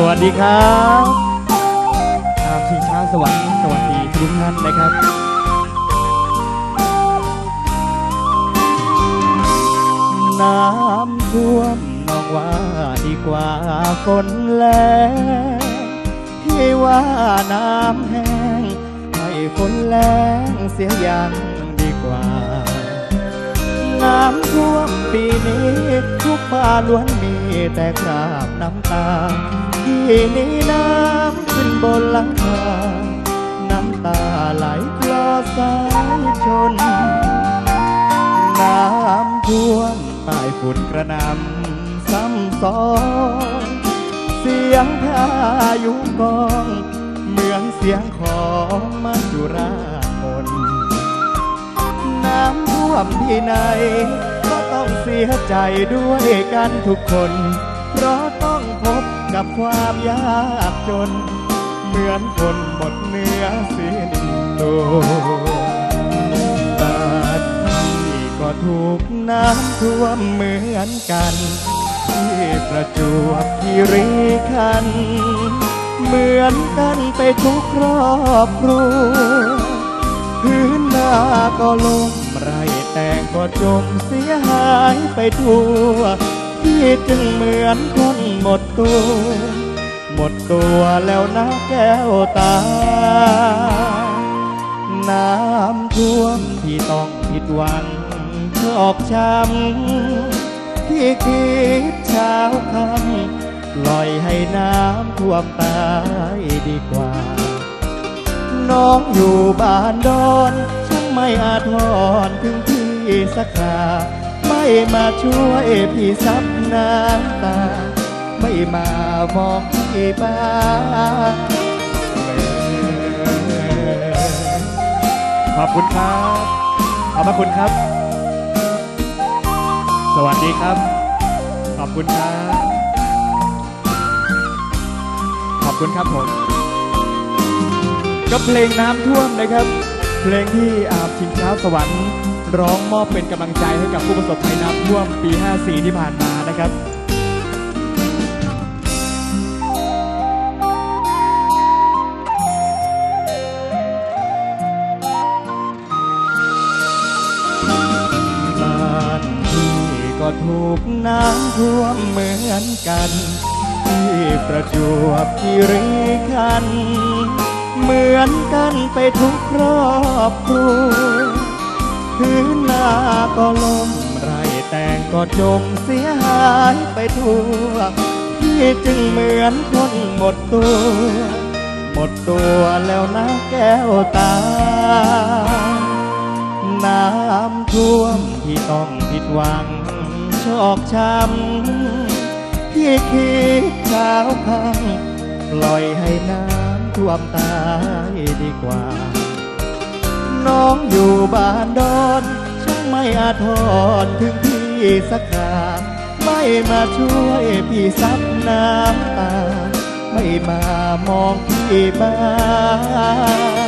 สวัสดีครับทางชิงช้าสวรรค์สวัสดีทุกท่านนะครับ น้ำท่วมนองว่าดีกว่าฝนแล้งที่ว่าน้ำแห้งให้ฝนแล้งเสียย่างดีกว่า น้ำท่วมปีนี้ทุกบ้านล้วนมีแต่คราบน้ำตา ที่นี้น้ำขึ้นบนหลังคา น้ำตาไหลคลอสายชน น้ำท่วมใต้ฝุ่นกระนำซ้ำซ้อนเสียงพายุกอง เหมือนเสียงของมัจจุราชมน น้ำท่วมที่ไหน ก็ต้องเสียใจด้วยกันทุกคนเพราะ กับความยากจน เหมือนคนหมดเนื้อสิ้นตัวบาดที่ก็ถูกน้ำท่วมเหมือนกัน ที่ประจวบคีรีขัน เหมือนกันไปทุกครอบครัวพื้นนาก็ลมไรแต่งก็จมเสียหายไปทั่ว จึงเหมือนคนหมดตัว หมดตัวแล้วนะแก้วตา น้ำท่วมที่ต้องผิดหวังชอกช้ำที่คิดเช้าคำปล่อยให้น้ำท่วมตายดีกว่า น้องอยู่บ้านดอนช่างไม่อาทรถึงพี่สักครา ม่มาช่วยพี่ซับน้ำตา ไม่มามองพี่บ้างขอบคุณครับ ขอบพระคุณครับ สวัสดีครับ ขอบคุณครับ ขอบคุณครับผม ก็เพลงน้ำท่วมนะครับ เพลงที่อาบชิงช้าสวรรค์ ร้องมอบเป็นกำลังใจให้กับผู้ประสบภัยน้ำท่วมปี 54 ที่ผ่านมานะครับบ้านที่ก็ถูกน้ำท่วมเหมือนกัน ที่ประจวบคีรีขัน เหมือนกันไปทุกครอบครัว ก็ล่มไรแต่งก็จมเสียหายไปทั่วที่จึงเหมือนคนหมดตัว หมดตัวแล้วนะแก้วตา น้ำท่วมที่ต้องผิดหวังชอกช้ำที่คิดเช้าคำปล่อยให้น้ำท่วมตายดีกว่า น้องอยู่บ้านดอน ไม่อาทรถึงพี่สักคราไม่มาช่วยพี่ซับน้ำตา ไม่มามองพี่บ้าง